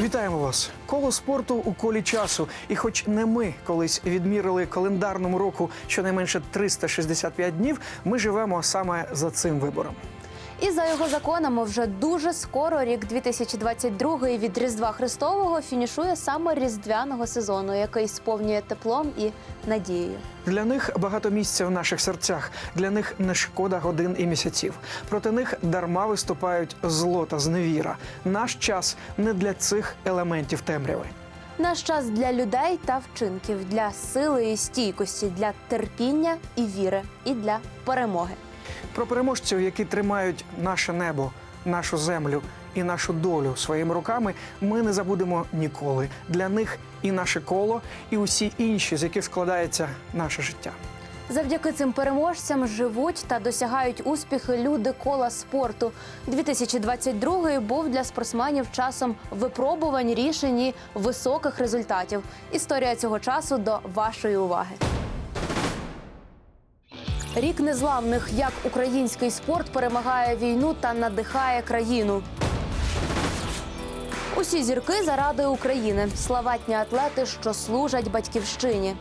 Вітаємо вас! Коло спорту у колі часу. І хоч не ми колись відмірили календарному року щонайменше 365 днів, ми живемо саме за цим вибором. І за його законами вже дуже скоро рік 2022 від Різдва Христового фінішує саме різдвяного сезону, який сповнює теплом і надією. Для них багато місця в наших серцях. Для них не шкода годин і місяців. Проти них дарма виступають зло та зневіра. Наш час не для цих елементів темряви. Наш час для людей та вчинків, для сили і стійкості, для терпіння і віри, і для перемоги. Про переможців, які тримають наше небо, нашу землю і нашу долю своїми руками, ми не забудемо ніколи. Для них і наше коло, і усі інші, з яких складається наше життя. Завдяки цим переможцям живуть та досягають успіхи люди кола спорту. 2022 був для спортсменів часом випробувань, рішень і високих результатів. Історія цього часу до вашої уваги. Рік незламних, як український спорт перемагає війну та надихає країну. Усі зірки заради України, славетні атлети, що служать батьківщині.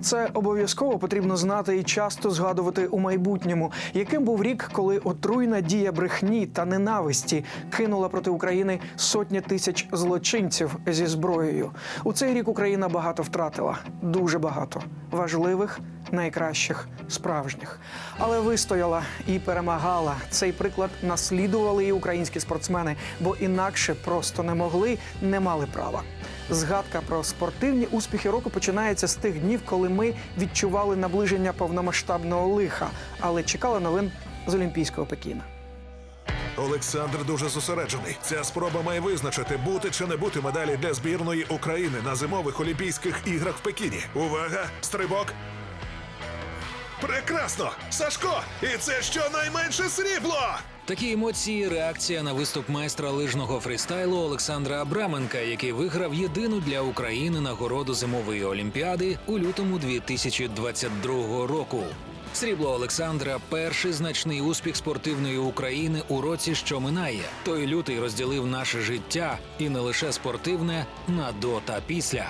Це обов'язково потрібно знати і часто згадувати у майбутньому, яким був рік, коли отруйна дія брехні та ненависті кинула проти України сотні тисяч злочинців зі зброєю. У цей рік Україна багато втратила, дуже багато важливих, найкращих, справжніх. Але вистояла і перемагала. Цей приклад наслідували і українські спортсмени, бо інакше просто не могли, не мали права. Згадка про спортивні успіхи року починається з тих днів, коли ми відчували наближення повномасштабного лиха, але чекали новин з Олімпійського Пекіна. Олександр дуже зосереджений. Ця спроба має визначити, бути чи не бути медалі для збірної України на зимових Олімпійських іграх в Пекіні. Увага! Стрибок! Прекрасно! Сашко! І це щонайменше срібло! Такі емоції реакція на виступ майстра лижного фрістайлу Олександра Абраменка, який виграв єдину для України нагороду зимової олімпіади у лютому 2022 року. Срібло Олександра перший значний успіх спортивної України у році, що минає. Той лютий розділив наше життя і не лише спортивне на до та після.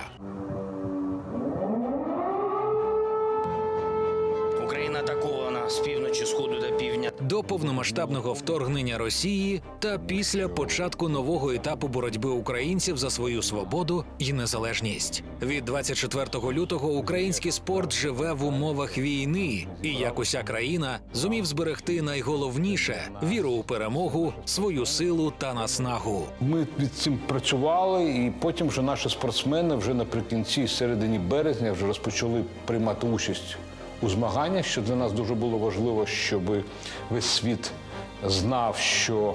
До повномасштабного вторгнення Росії та після початку нового етапу боротьби українців за свою свободу і незалежність. Від 24 лютого український спорт живе в умовах війни, і як уся країна зумів зберегти найголовніше віру у перемогу, свою силу та наснагу. Ми від цим працювали, і потім вже наші спортсмени вже наприкінці, середині березня, вже розпочали приймати участь у змаганнях, що для нас дуже було важливо, щоб весь світ знав, що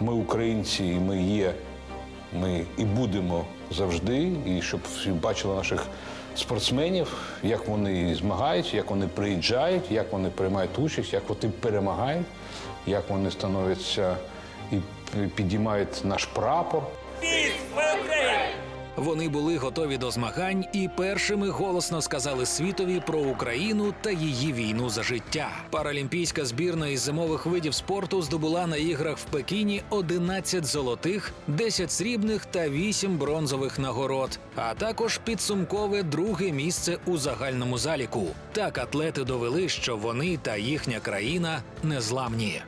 ми українці, і ми є, ми і будемо завжди, і щоб всі бачили наших спортсменів, як вони змагаються, як вони приїжджають, як вони приймають участь, як вони перемагають, як вони становляться і підіймають наш прапор. Вони були готові до змагань і першими голосно сказали світові про Україну та її війну за життя. Паралімпійська збірна із зимових видів спорту здобула на іграх в Пекіні 11 золотих, 10 срібних та 8 бронзових нагород, а також підсумкове друге місце у загальному заліку. Так атлети довели, що вони та їхня країна незламні.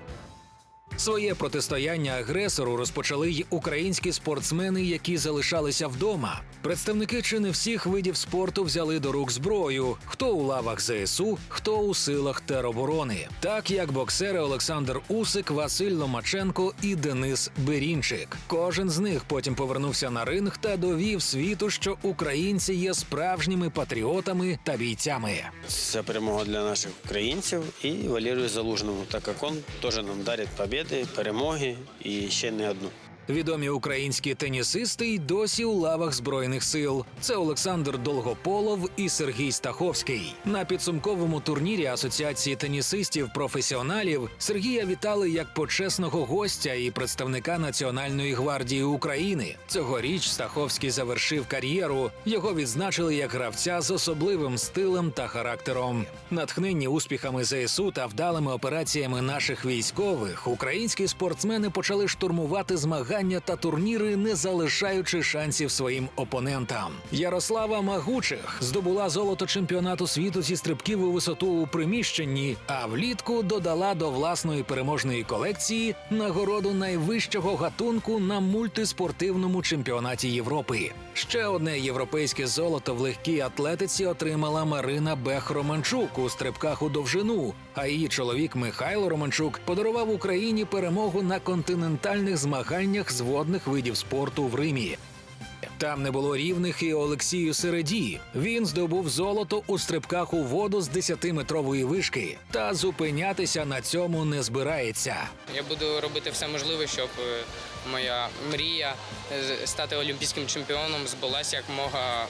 Своє протистояння агресору розпочали й українські спортсмени, які залишалися вдома. Представники чи не всіх видів спорту взяли до рук зброю: хто у лавах ЗСУ, хто у силах тероборони. Так як боксери Олександр Усик, Василь Ломаченко і Денис Берінчик. Кожен з них потім повернувся на ринг та довів світу, що українці є справжніми патріотами та бійцями. Це перемога для наших українців і Валерію Залужному, так як він теж нам дарить побіди, перемоги і ще не одну. Відомі українські тенісисти й досі у лавах збройних сил. Це Олександр Долгополов і Сергій Стаховський. На підсумковому турнірі Асоціації тенісистів професіоналів Сергія вітали як почесного гостя і представника Національної гвардії України. Цьогоріч Стаховський завершив кар'єру. Його відзначили як гравця з особливим стилем та характером. Натхненні успіхами ЗСУ та вдалими операціями наших військових, українські спортсмени почали штурмувати змагання та турніри, не залишаючи шансів своїм опонентам. Ярослава Магучих здобула золото чемпіонату світу зі стрибків у висоту у приміщенні, а влітку додала до власної переможної колекції нагороду найвищого гатунку на мультиспортивному чемпіонаті Європи. Ще одне європейське золото в легкій атлетиці отримала Марина Бех Романчук у стрибках у довжину. А її чоловік Михайло Романчук подарував Україні перемогу на континентальних змаганнях з водних видів спорту в Римі. Там не було рівних і Олексію Середі. Він здобув золото у стрибках у воду з 10-метрової вишки, та зупинятися на цьому не збирається. Я буду робити все можливе, щоб е, моя мрія е, стати олімпійським чемпіоном збулася як мога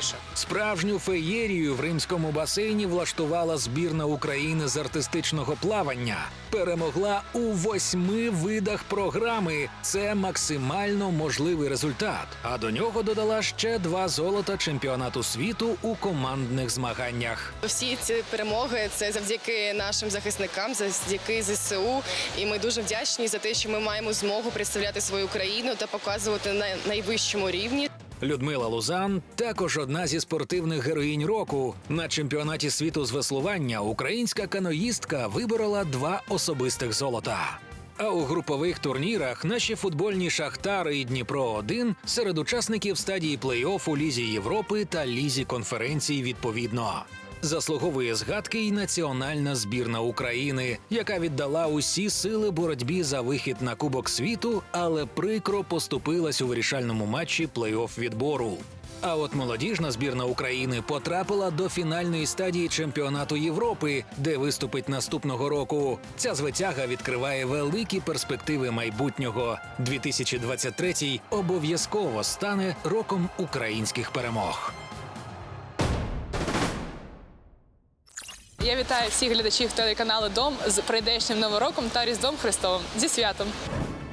швидше. Справжню феєрію в римському басейні влаштувала збірна України з артистичного плавання. Перемогла у восьми видах програми. Це максимально можливий результат. А до нього додала ще два золота чемпіонату світу у командних змаганнях. Всі ці перемоги це завдяки нашим захисникам, завдяки ЗСУ. І ми дуже вдячні за те, що ми маємо змогу представляти свою країну та показувати на найвищому рівні. Людмила Лузан також одна зі спортивних героїнь року. На чемпіонаті світу з веслування українська каноїстка виборола два особистих золота. А у групових турнірах наші футбольні Шахтари і Дніпро 1 серед учасників стадії плей-офф у Лізі Європи та Лізі конференцій відповідно. Заслуговує згадки й національна збірна України, яка віддала усі сили боротьбі за вихід на Кубок світу, але прикро поступилась у вирішальному матчі плей-офф відбору. А от молодіжна збірна України потрапила до фінальної стадії чемпіонату Європи, де виступить наступного року. Ця звитяга відкриває великі перспективи майбутнього. 2023 обов'язково стане роком українських перемог. Я вітаю всіх глядачів телеканалу Дом з прийдешнім новим роком та Різдвом Христовим зі святом.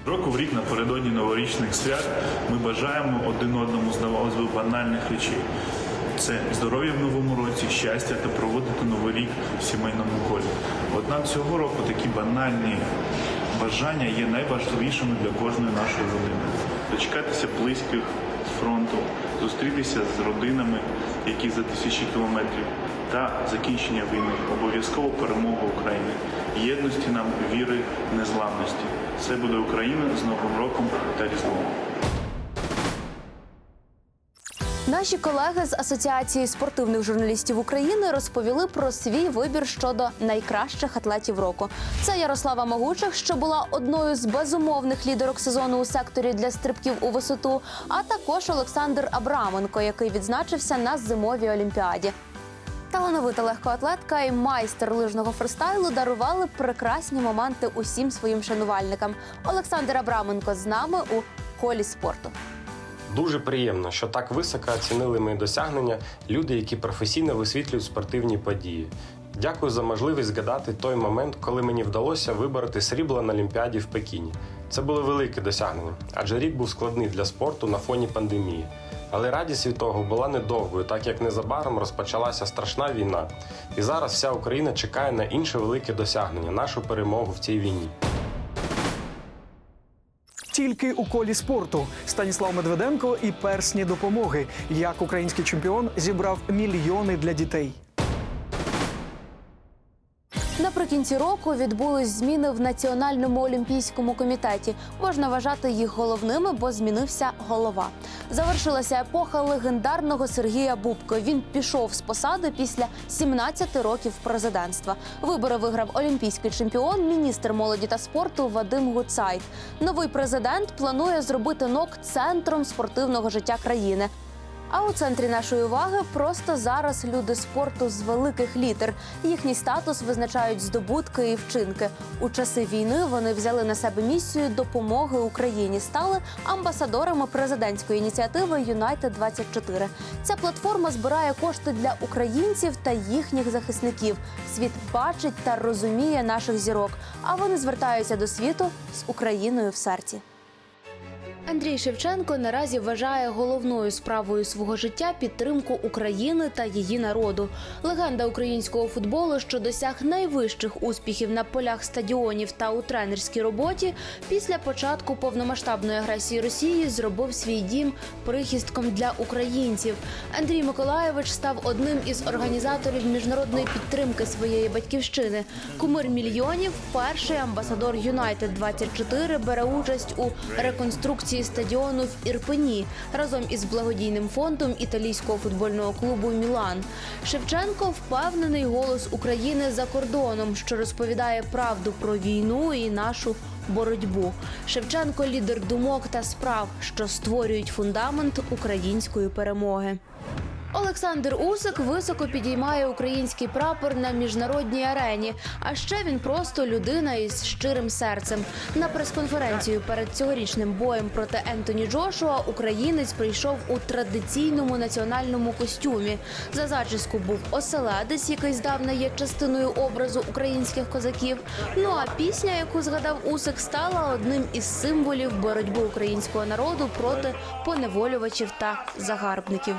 Року в рік напередодні новорічних свят ми бажаємо один одному, здавалось би, банальних речей. Це здоров'я в новому році, щастя та проводити новий рік в сімейному колі. Однак цього року такі банальні бажання є найважливішими для кожної нашої родини. Дочекатися близьких з фронту, зустрітися з родинами, які за тисячі кілометрів, та закінчення війни, обов'язково перемога України, єдності нам, віри, незламності. Це буде Україна з Новим роком та Різдвом. Наші колеги з Асоціації спортивних журналістів України розповіли про свій вибір щодо найкращих атлетів року. Це Ярослава Могучих, що була одною з безумовних лідерок сезону у секторі для стрибків у висоту, а також Олександр Абраменко, який відзначився на зимовій олімпіаді. Талановита легкоатлетка і майстер лижного фристайлу дарували прекрасні моменти усім своїм шанувальникам. Олександр Абраменко з нами у колі спорту. Дуже приємно, що так високо оцінили мої досягнення люди, які професійно висвітлюють спортивні події. Дякую за можливість згадати той момент, коли мені вдалося вибороти срібло на Олімпіаді в Пекіні. Це було велике досягнення, адже рік був складний для спорту на фоні пандемії. Але радість від того була недовгою, так як незабаром розпочалася страшна війна. І зараз вся Україна чекає на інше велике досягнення нашу перемогу в цій війні. Тільки у колі спорту Станіслав Медведенко і персні допомоги. Як український чемпіон зібрав мільйони для дітей. Наприкінці року відбулись зміни в Національному олімпійському комітеті. Можна вважати їх головними, бо змінився голова. Завершилася епоха легендарного Сергія Бубко. Він пішов з посади після 17 років президентства. Вибори виграв олімпійський чемпіон, міністр молоді та спорту Вадим Гуцайт. Новий президент планує зробити НОК центром спортивного життя країни. А у центрі нашої уваги просто зараз люди спорту з великих літер. Їхній статус визначають здобутки і вчинки. У часи війни вони взяли на себе місію допомоги Україні, стали амбасадорами президентської ініціативи Юнайтед 24 Ця платформа збирає кошти для українців та їхніх захисників. Світ бачить та розуміє наших зірок. А вони звертаються до світу з Україною в серці. Андрій Шевченко наразі вважає головною справою свого життя підтримку України та її народу. Легенда українського футболу, що досяг найвищих успіхів на полях стадіонів та у тренерській роботі, після початку повномасштабної агресії Росії зробив свій дім прихистком для українців. Андрій Миколаєвич став одним із організаторів міжнародної підтримки своєї батьківщини. Кумир мільйонів, перший амбасадор Юнайтед 24 бере участь у реконструкції стадіону в Ірпені разом із благодійним фондом італійського футбольного клубу Мілан. Шевченко впевнений голос України за кордоном, що розповідає правду про війну і нашу боротьбу. Шевченко лідер думок та справ, що створюють фундамент української перемоги. Олександр Усик високо підіймає український прапор на міжнародній арені. А ще він просто людина із щирим серцем. На прес-конференцію перед цьогорічним боєм проти Ентоні Джошуа українець прийшов у традиційному національному костюмі. За зачіску був оселедець, який здавна є частиною образу українських козаків. Ну а пісня, яку згадав Усик, стала одним із символів боротьби українського народу проти поневолювачів та загарбників.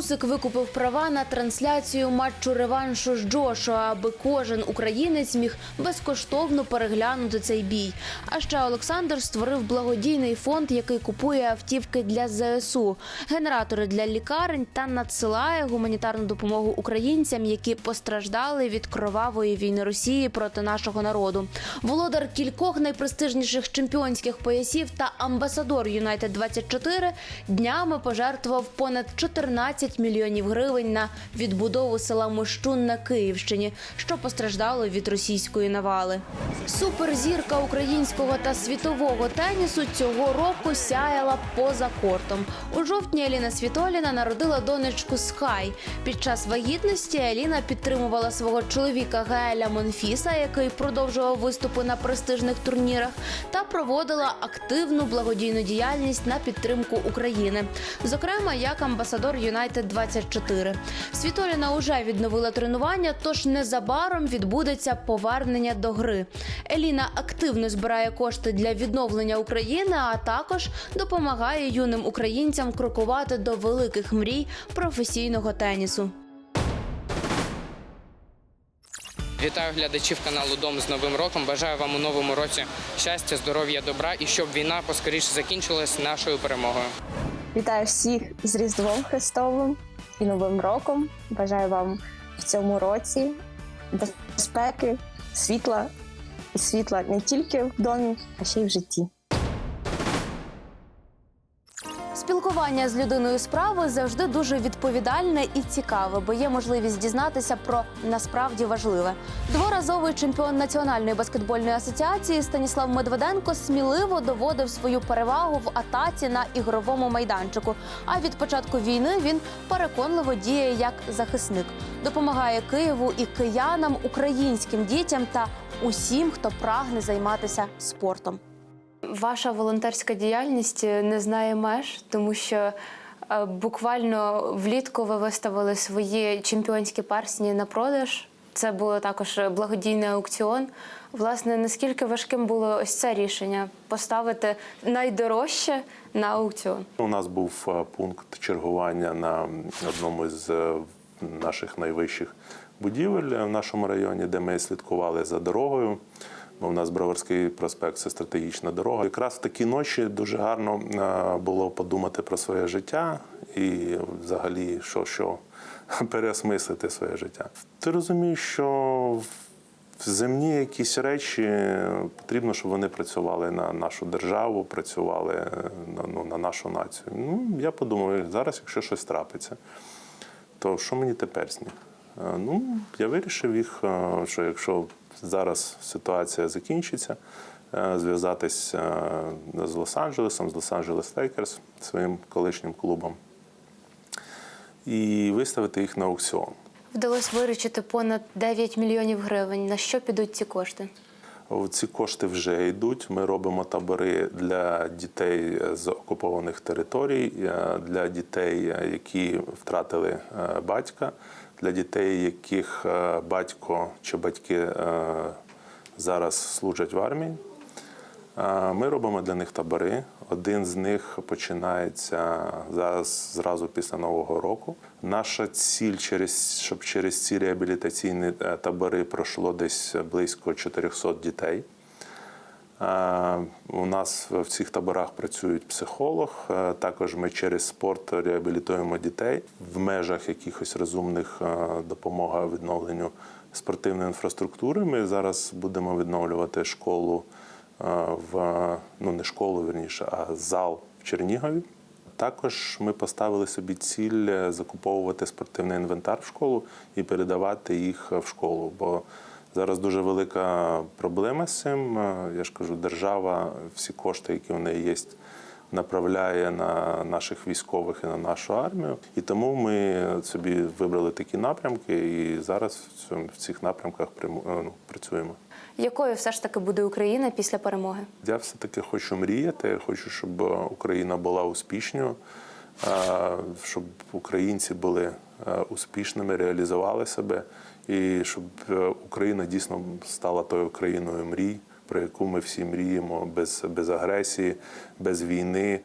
Усик викупив права на трансляцію матчу реваншу з Джошуа, аби кожен українець міг безкоштовно переглянути цей бій. А ще Олександр створив благодійний фонд, який купує автівки для ЗСУ, генератори для лікарень та надсилає гуманітарну допомогу українцям, які постраждали від кровавої війни Росії проти нашого народу. Володар кількох найпрестижніших чемпіонських поясів та амбасадор Юнайтед 24 днями пожертвував понад 14 мільйонів гривень на відбудову села Мощун на Київщині, що постраждало від російської навали. Суперзірка українського та світового тенісу цього року сяяла поза кортом. У жовтні Еліна Світоліна народила донечку Скай. Під час вагітності Еліна підтримувала свого чоловіка Гаеля Монфіса, який продовжував виступи на престижних турнірах, та проводила активну благодійну діяльність на підтримку України, зокрема як амбасадор Юнайтед 24 Світоліна уже відновила тренування, тож незабаром відбудеться повернення до гри. Еліна активно збирає кошти для відновлення України, а також допомагає юним українцям крокувати до великих мрій професійного тенісу. Вітаю глядачів каналу Дом з Новим роком. Бажаю вам у новому році щастя, здоров'я, добра і щоб війна поскоріше закінчилась нашою перемогою. Вітаю всіх з Різдвом Христовим і Новим роком. Бажаю вам в цьому році безпеки, світла і світла не тільки в домі, а ще й в житті. Спілкування з людиною справи завжди дуже відповідальне і цікаве, бо є можливість дізнатися про насправді важливе. Дворазовий чемпіон національної баскетбольної асоціації Станіслав Медведенко сміливо доводив свою перевагу в атаці на ігровому майданчику. А від початку війни він переконливо діє як захисник, допомагає Києву і киянам, українським дітям та усім, хто прагне займатися спортом. Ваша волонтерська діяльність не знає меж, тому що е, буквально влітку ви виставили свої чемпіонські персні на продаж. Це було також благодійний аукціон. Власне, наскільки важким було ось це рішення поставити найдорожче на аукціон? У нас був е, пункт чергування на одному з е, наших найвищих будівель в нашому районі, де ми слідкували за дорогою. Бо в нас Броварський проспект це стратегічна дорога. Якраз в такі ночі дуже гарно е, було подумати про своє життя і взагалі, що, що переосмислити своє життя. Ти розумієш, що Земні якісь речі е, потрібно, щоб вони працювали на нашу державу, працювали е, на, ну, на нашу націю. Ну, я подумав, зараз, якщо щось трапиться, то що мені тепер? Е, Ну, я вирішив їх, що якщо зараз ситуація закінчиться, е, зв'язатись е, з Лос-Анджелесом, з Лос-Анджелес Лейкерс, своїм колишнім клубом, і виставити їх на аукціон. Вдалося виручити понад 9 мільйонів гривень. На що підуть ці кошти? Ці кошти вже йдуть. Ми робимо табори для дітей з окупованих територій, е, для дітей, які втратили батька, для дітей, яких е, батько чи батьки е, зараз служать в армії. Е, Ми робимо для них табори. Один з них починається зараз зразу після Нового року. Наша ціль через щоб через ці реабілітаційні табори пройшло десь близько 400 дітей. Е, У нас в цих таборах працюють психолог. Е, Також ми через спорт реабілітуємо дітей в межах якихось розумних е, допомога відновленню спортивної інфраструктури. Ми зараз будемо відновлювати школу в ну не школу, верніше, а зал в Чернігові. Також ми поставили собі ціль закуповувати спортивний інвентар в школу і передавати їх в школу. Бо зараз дуже велика проблема з цим. Е, Я ж кажу, держава всі кошти, які в неї є, направляє на наших військових і на нашу армію. І тому ми собі вибрали такі напрямки, і зараз в цих напрямках е, ну, працюємо. Якою все ж таки буде Україна після перемоги? Я все-таки хочу мріяти, я хочу, щоб Україна була успішною, е, щоб українці були успішними, реалізували себе, і щоб е, Україна дійсно стала тою країною мрій, про яку ми всі мріємо, без, без агресії, без війни.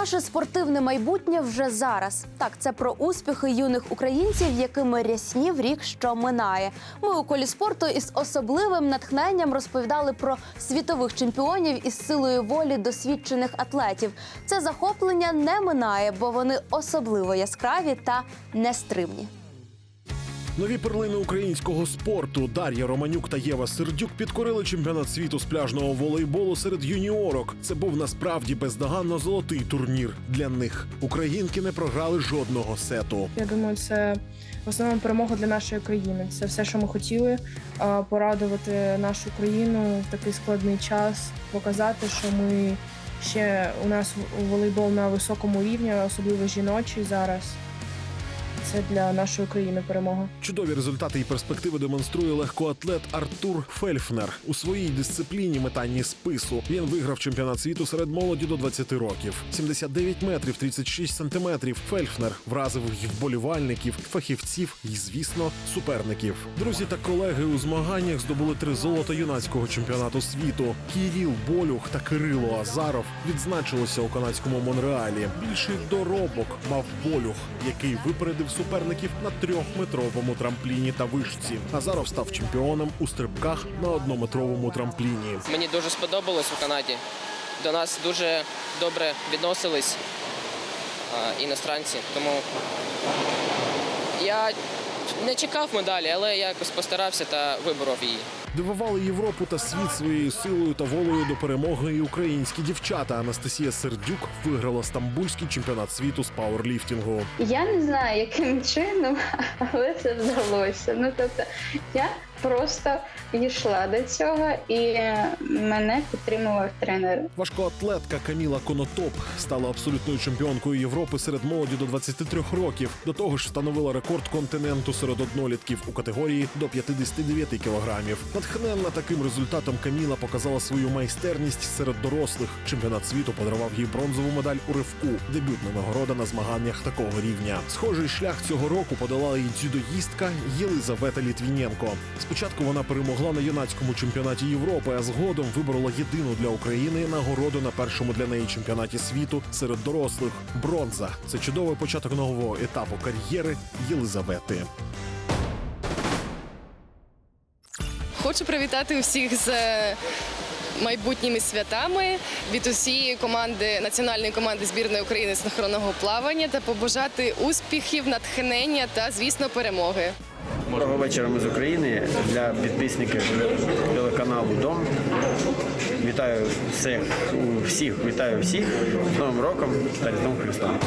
Наше спортивне майбутнє вже зараз. Так, це про успіхи юних українців, якими ряснів рік, що минає. Ми у колі спорту із особливим натхненням розповідали про світових чемпіонів із силою волі досвідчених атлетів. Це захоплення не минає, бо вони особливо яскраві та нестримні. Нові перлини українського спорту Дар'я Романюк та Єва Сердюк підкорили чемпіонат світу з пляжного волейболу серед юніорок. Це був насправді бездоганно золотий турнір для них. Українки не програли жодного сету. Я думаю, це в основному перемога для нашої країни. Це все, що ми хотіли порадувати нашу країну в такий складний час, показати, що ми ще у нас волейбол на високому рівні, особливо жіночий зараз. Це для нашої країни перемога. Чудові результати і перспективи демонструє легкоатлет Артур Фельфнер у своїй дисципліні метанні спису. Він виграв чемпіонат світу серед молоді до 20 років. 79 метрів 36 сантиметрів. Фельфнер вразив і вболівальників, фахівців і, звісно, суперників. Друзі та колеги у змаганнях здобули три золота юнацького чемпіонату світу. Кіріл Болюх та Кирило Азаров відзначилися у канадському Монреалі. Більший доробок мав Болюх, який випередив суперників на трьохметровому трампліні та вишці. Назаров став чемпіоном у стрибках на однометровому трампліні. Мені дуже сподобалось у Канаді. До нас дуже добре відносились іностранці, тому я не чекав медалі, але я якось постарався та виборов її. Дивували Європу та світ своєю силою та волею до перемоги і українські дівчата. Анастасія Сердюк виграла стамбульський чемпіонат світу з пауерліфтингу. Я не знаю, яким чином, але це вдалося. Ну тобто, я просто йшла до цього, і мене підтримував тренер. Важкоатлетка Каміла Конотоп стала абсолютною чемпіонкою Європи серед молоді до 23 років. До того ж, встановила рекорд континенту серед однолітків у категорії до 59 кілограмів. Натхненна таким результатом Каміла показала свою майстерність серед дорослих. Чемпіонат світу подарував їй бронзову медаль у ривку. Дебютна нагорода на змаганнях такого рівня. Схожий шлях цього року подала і дзюдоїстка Єлизавета Літвіненко. Спочатку вона перемогла на юнацькому чемпіонаті Європи, а згодом виборола єдину для України нагороду на першому для неї чемпіонаті світу серед дорослих. Бронза це чудовий початок нового етапу кар'єри Єлизавети. Хочу привітати усіх з е, майбутніми святами від усієї команди національної команди збірної України синхронного плавання та побажати успіхів, натхнення та, звісно, перемоги. Доброго вечора ми з України для підписників телеканалу Дом. Вітаю всіх, всіх, вітаю всіх з Новим роком та Різдвом Христом.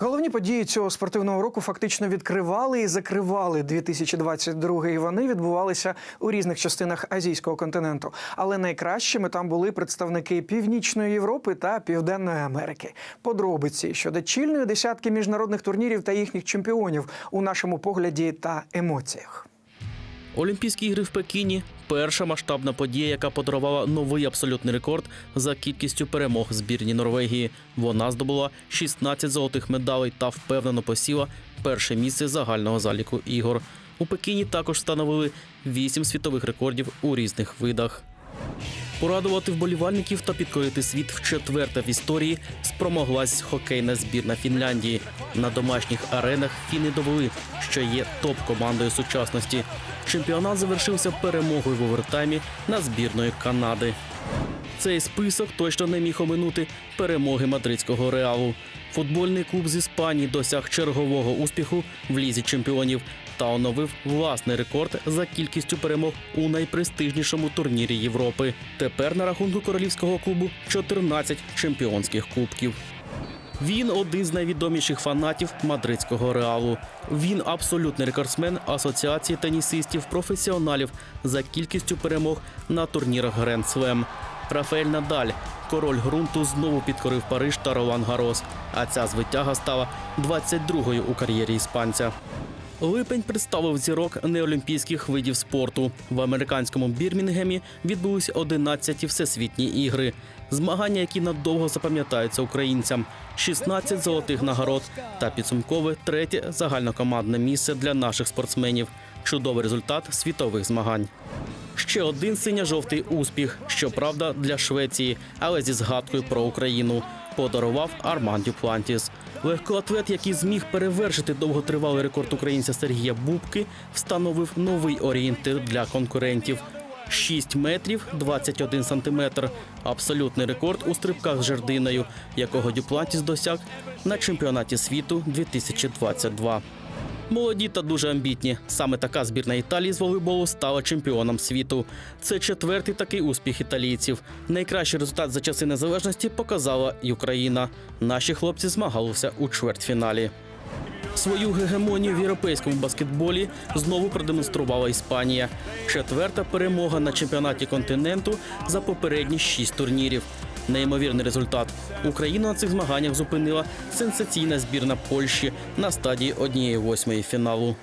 Головні події цього спортивного року фактично відкривали і закривали 2022 і Вони відбувалися у різних частинах азійського континенту. Але найкращими там були представники Північної Європи та Південної Америки. Подробиці щодо чільної десятки міжнародних турнірів та їхніх чемпіонів у нашому погляді та емоціях. Олімпійські ігри в Пекіні перша масштабна подія, яка подарувала новий абсолютний рекорд за кількістю перемог збірні Норвегії. Вона здобула 16 золотих медалей та впевнено посіла перше місце загального заліку ігор. У Пекіні також встановили 8 світових рекордів у різних видах. Порадувати вболівальників та підкорити світ вчетверте в історії спромоглась хокейна збірна Фінляндії. На домашніх аренах фіни довели, що є топ-командою сучасності. Чемпіонат завершився перемогою в овертаймі на збірної Канади. Цей список точно не міг оминути перемоги мадридського реалу. Футбольний клуб з Іспанії досяг чергового успіху в лізі чемпіонів та оновив власний рекорд за кількістю перемог у найпрестижнішому турнірі Європи. Тепер на рахунку королівського клубу 14 чемпіонських кубків. Він один з найвідоміших фанатів мадридського реалу. Він абсолютний рекордсмен асоціації тенісистів професіоналів за кількістю перемог на турнірах Гренд Слем. Рафаель Надаль, король ґрунту, знову підкорив Париж та Ролан Гарос. А ця звитяга стала 22-ю у кар'єрі іспанця. Липень представив зірок неолімпійських видів спорту. В американському Бірмінгемі відбулись 11 всесвітні ігри. Змагання, які надовго запам'ятаються українцям: 16 золотих нагород та підсумкове третє загальнокомандне місце для наших спортсменів. Чудовий результат світових змагань. Ще один синьо-жовтий успіх, щоправда, для Швеції, але зі згадкою про Україну. Подарував Арман Дюплантіс. Легкоатлет, який зміг перевершити довготривалий рекорд українця Сергія Бубки, встановив новий орієнтир для конкурентів. 6 метрів 21 сантиметр. Абсолютний рекорд у стрибках з жердиною, якого Дюплантіс досяг на чемпіонаті світу 2022. Молоді та дуже амбітні. Саме така збірна Італії з волейболу стала чемпіоном світу. Це четвертий такий успіх італійців. Найкращий результат за часи незалежності показала і Україна. Наші хлопці змагалися у чвертьфіналі. Свою гегемонію в європейському баскетболі знову продемонструвала Іспанія. Четверта перемога на чемпіонаті континенту за попередні шість турнірів. Неймовірний результат. Україну на цих змаганнях зупинила сенсаційна збірна Польщі на стадії однієї восьмої фіналу.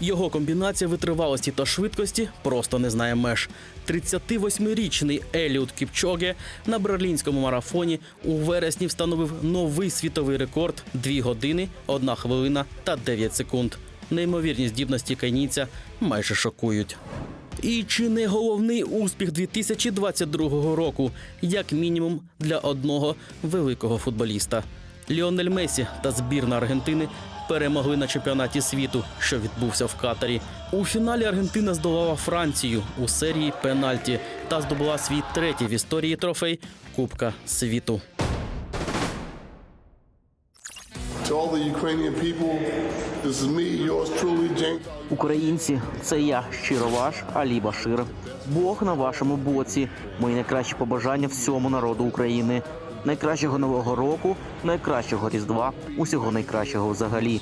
Його комбінація витривалості та швидкості просто не знає меж. 38-річний Еліот Кіпчоге на берлінському марафоні у вересні встановив новий світовий рекорд 2 години, 1 хвилина та 9 секунд. Неймовірні здібності кайніця майже шокують. І чи не головний успіх 2022 року, як мінімум для одного великого футболіста? Ліонель Месі та збірна Аргентини перемогли на чемпіонаті світу, що відбувся в Катарі. У фіналі Аргентина здолала Францію у серії пенальті та здобула свій третій в історії трофей Кубка світу. Українці, це я, щиро ваш Алі Башир. Бог на вашому боці. Мої найкращі побажання всьому народу України. Найкращого нового року, найкращого різдва, усього найкращого взагалі.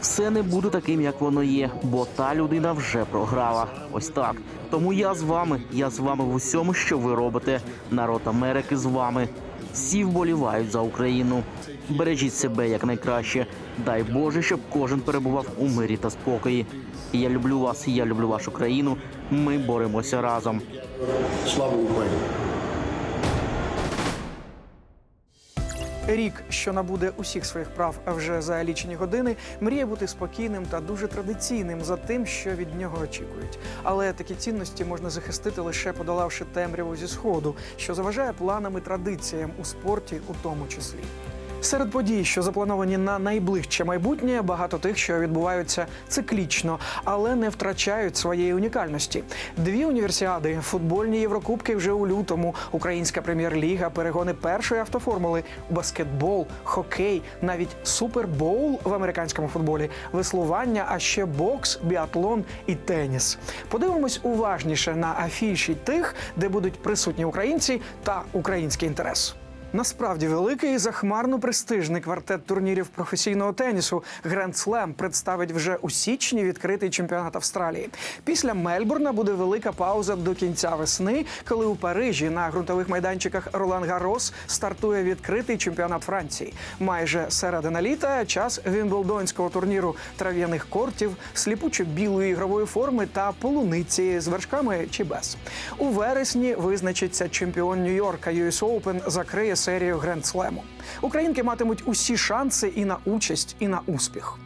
все не буде таким, як воно є, бо та людина вже програла. Ось так. Тому я з вами, я з вами в усьому, що ви робите. Народ Америки з вами. Всі вболівають за Україну. Бережіть себе якнайкраще. Дай Боже, щоб кожен перебував у мирі та спокої. Я люблю вас, я люблю вашу країну. Ми боремося разом. Слава Україні! Рік, що набуде усіх своїх прав вже за лічені години, мріє бути спокійним та дуже традиційним за тим, що від нього очікують. Але такі цінності можна захистити лише подолавши темряву зі сходу, що заважає планам і традиціям у спорті, у тому числі. Серед подій, що заплановані на найближче майбутнє, багато тих, що відбуваються циклічно, але не втрачають своєї унікальності. Дві універсіади, футбольні єврокубки вже у лютому, українська прем'єр-ліга, перегони першої автоформули, баскетбол, хокей, навіть супербоул в американському футболі, веслування, а ще бокс, біатлон і теніс. Подивимось уважніше на афіші тих, де будуть присутні українці та український інтерес. Насправді великий і захмарно престижний квартет турнірів професійного тенісу Гренд Слем представить вже у січні відкритий чемпіонат Австралії. Після Мельбурна буде велика пауза до кінця весни, коли у Парижі на ґрунтових майданчиках Ролан Гарос стартує відкритий чемпіонат Франції. Майже середина літа час Вімблдонського турніру трав'яних кортів, сліпучо білої ігрової форми та полуниці з вершками чи без. У вересні визначиться чемпіон Нью-Йорка US Open закриє серію Гренд Слему. Українки матимуть усі шанси і на участь, і на успіх.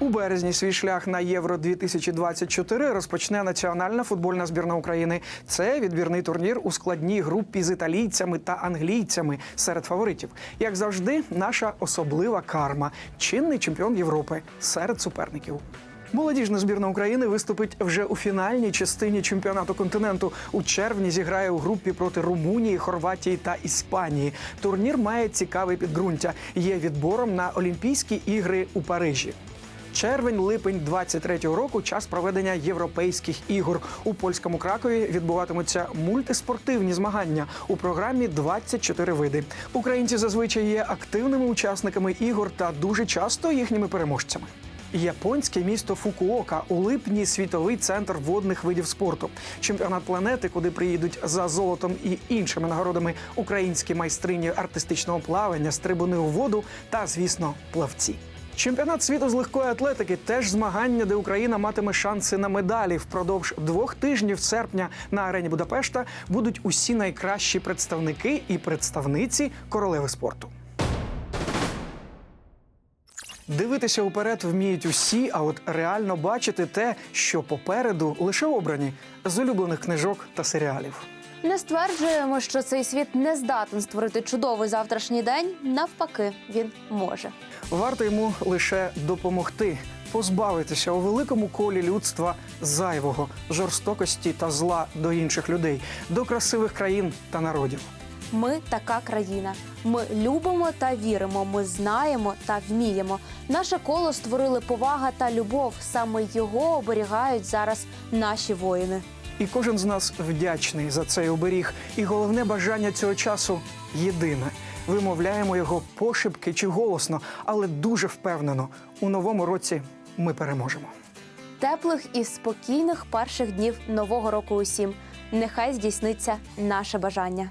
У березні свій шлях на Євро 2024 розпочне національна футбольна збірна України. Це відбірний турнір у складній групі з італійцями та англійцями серед фаворитів. Як завжди, наша особлива карма чинний чемпіон Європи серед суперників. Молодіжна збірна України виступить вже у фінальній частині чемпіонату континенту. У червні зіграє у групі проти Румунії, Хорватії та Іспанії. Турнір має цікаве підґрунтя. Є відбором на Олімпійські ігри у Парижі. Червень-липень 23-го року час проведення європейських ігор у польському Кракові відбуватимуться мультиспортивні змагання у програмі 24 види. Українці зазвичай є активними учасниками ігор та дуже часто їхніми переможцями. Японське місто Фукуока у липні світовий центр водних видів спорту. Чемпіонат планети, куди приїдуть за золотом і іншими нагородами українські майстрині артистичного плавання, стрибуни у воду та, звісно, плавці. Чемпіонат світу з легкої атлетики теж змагання, де Україна матиме шанси на медалі. Впродовж двох тижнів серпня на арені Будапешта будуть усі найкращі представники і представниці королеви спорту. Дивитися уперед вміють усі, а от реально бачити те, що попереду лише обрані з улюблених книжок та серіалів. Не стверджуємо, що цей світ не здатен створити чудовий завтрашній день. Навпаки, він може. Варто йому лише допомогти, позбавитися у великому колі людства зайвого, жорстокості та зла до інших людей, до красивих країн та народів. Ми така країна. Ми любимо та віримо. Ми знаємо та вміємо. Наше коло створили повага та любов. Саме його оберігають зараз наші воїни. І кожен з нас вдячний за цей оберіг. І головне бажання цього часу єдине. Вимовляємо його пошепки чи голосно, але дуже впевнено. У новому році ми переможемо. Теплих і спокійних перших днів нового року усім. Нехай здійсниться наше бажання.